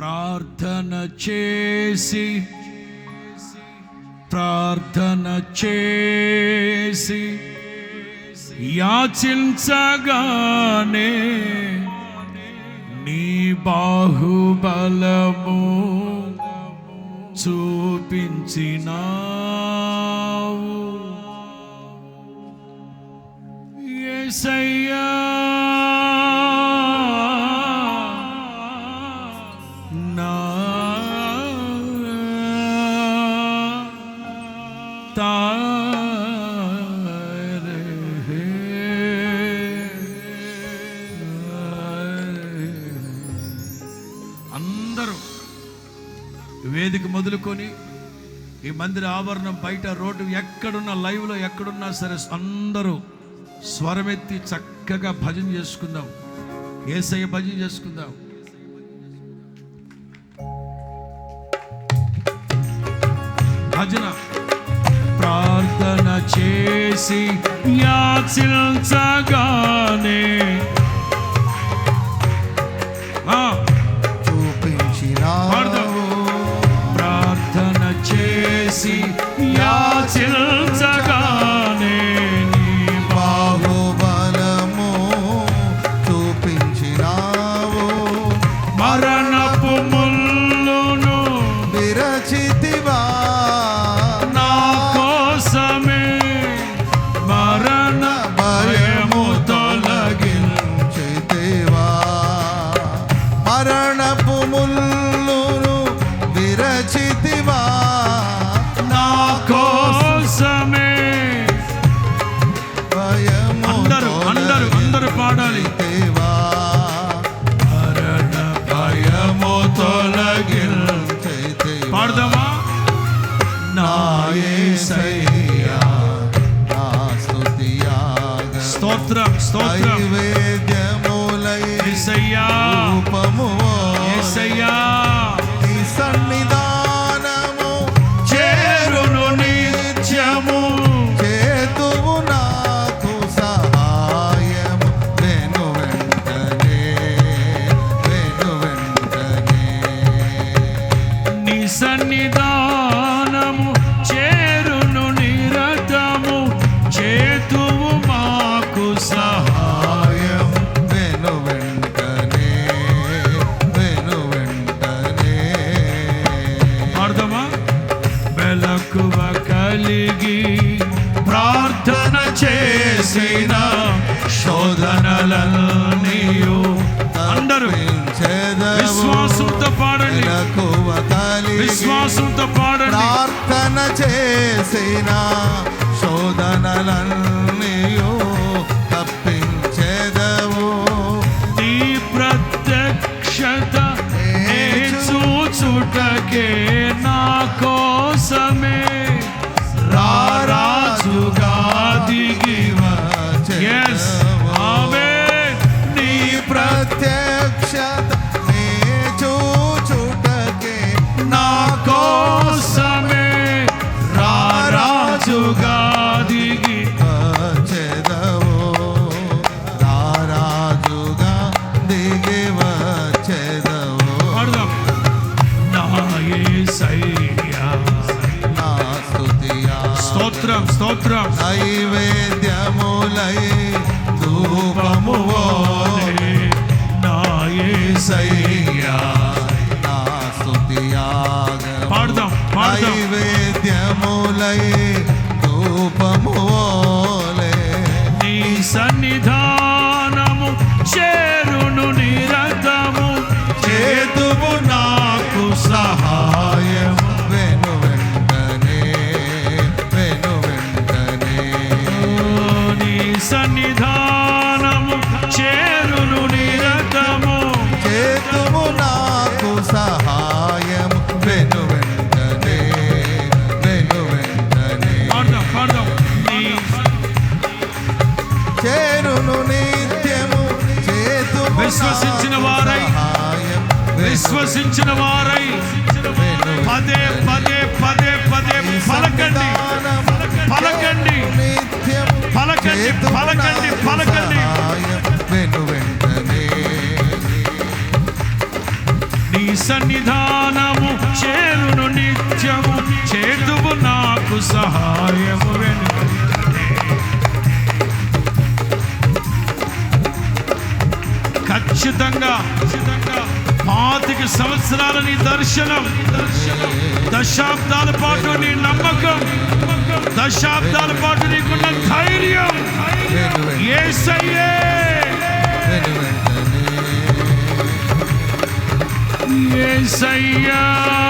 ప్రార్థన చేసి ప్రార్థన చేసి యాచించగానే నీ బాహుబలము చూపించినా. నా అందరూ వేదిక మొదలుకొని ఈ మందిర ఆవరణం బయట రోడ్డు ఎక్కడున్నా లైవ్లో ఎక్కడున్నా సరే అందరూ స్వరమెత్తి చక్కగా భజన చేసుకుందాం. ఏసయ్య భజన చేసుకుందాం. భజన ప్రార్థన చేసి యాచించగానే స్తోత్రం. నైవేద్యములై యేసయ్యా రూపమువో యేసయ్యా నీ సన్నిధానము చేరును నిత్యము. చేతువు నాకు సహాయము. వెను వెంటనే వెను వెంటనే. నీ సన్నిధానము వెలకువ కలిగి ప్రార్థన చేసిన శోధనలన్నీయు అందరూ విశ్వాసంతో పాడండి. విశ్వాసంతో పాడండి. ప్రార్థన చేసిన నైవేద్యములై ధూపము విశ్వసించిన వారై. పదే పదే పదే పదే పలకండి. పలకండి. పలకండి పలకండి పలకండి. నీ సన్నిధానము చేరును నిత్యము. చేతువు నాకు సహాయము వెనుకనే ఖచ్చితంగా ఖచ్చితంగా. పాతిక సంవత్సరాల నీ దర్శనం దర్శనం. దశాబ్దాల పాటు నీ నమ్మకం. దశాబ్దాల పాటు నీకున్న ధైర్యం. ఏసయ్యే. ఏసయ్యా.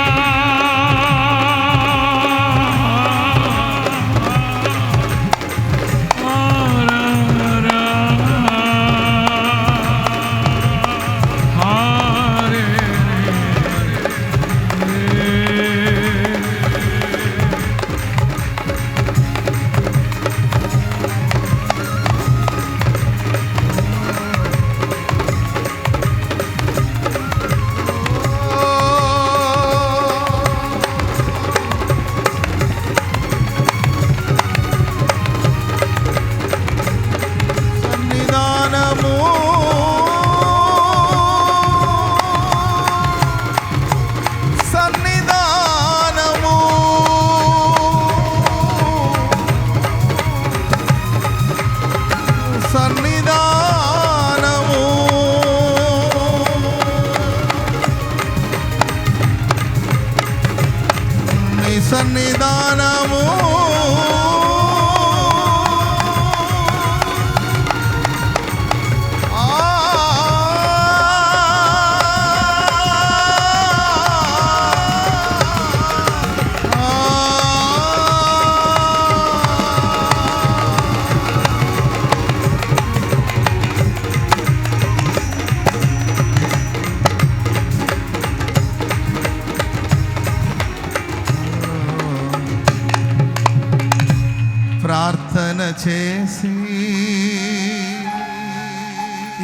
చేసి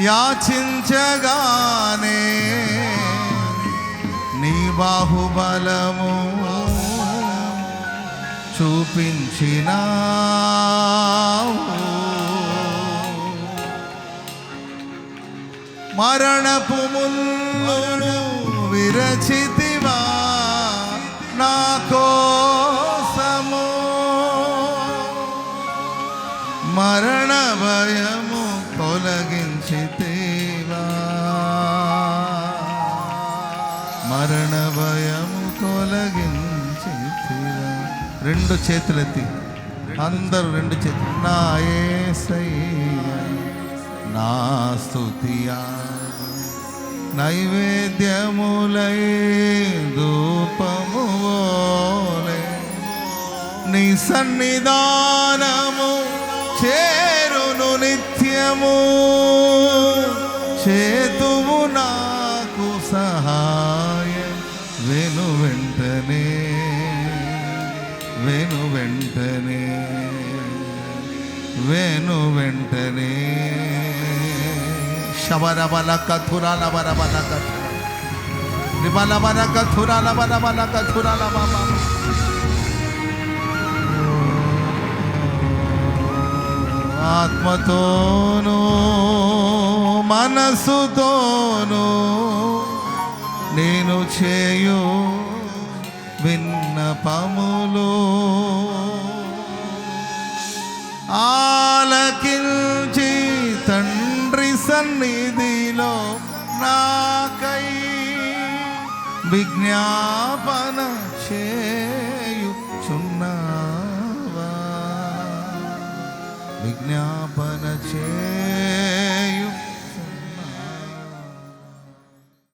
యాచించగానే నీ బాహుబలము చూపించిన మరణపు ముల్లును విరచితివా నా భయము తొలగించితేవా? మరణ భయము తొలగించితివా? రెండు చేతులెత్తి. అందరూ రెండు చేతులు. నా యేసయ్య నా స్తుతియా. నైవేద్యములై ధూపము నీ సన్నిధానము చే నిత్యము చేతువు నాకు సహాయం. వెను వెంటనే వెను వెంటనే వెను వెంటనే. శబరబల కథురాల బరబల కథురాల బల కథురాల బల బల కథురాల బాబా ఆత్మతోనూ మనసుతోనూ నేను చేయు విన్నపములు ఆలకించి తండ్రి సన్నిధిలో నాకై విజ్ఞాపన చే జ్ఞాపన చే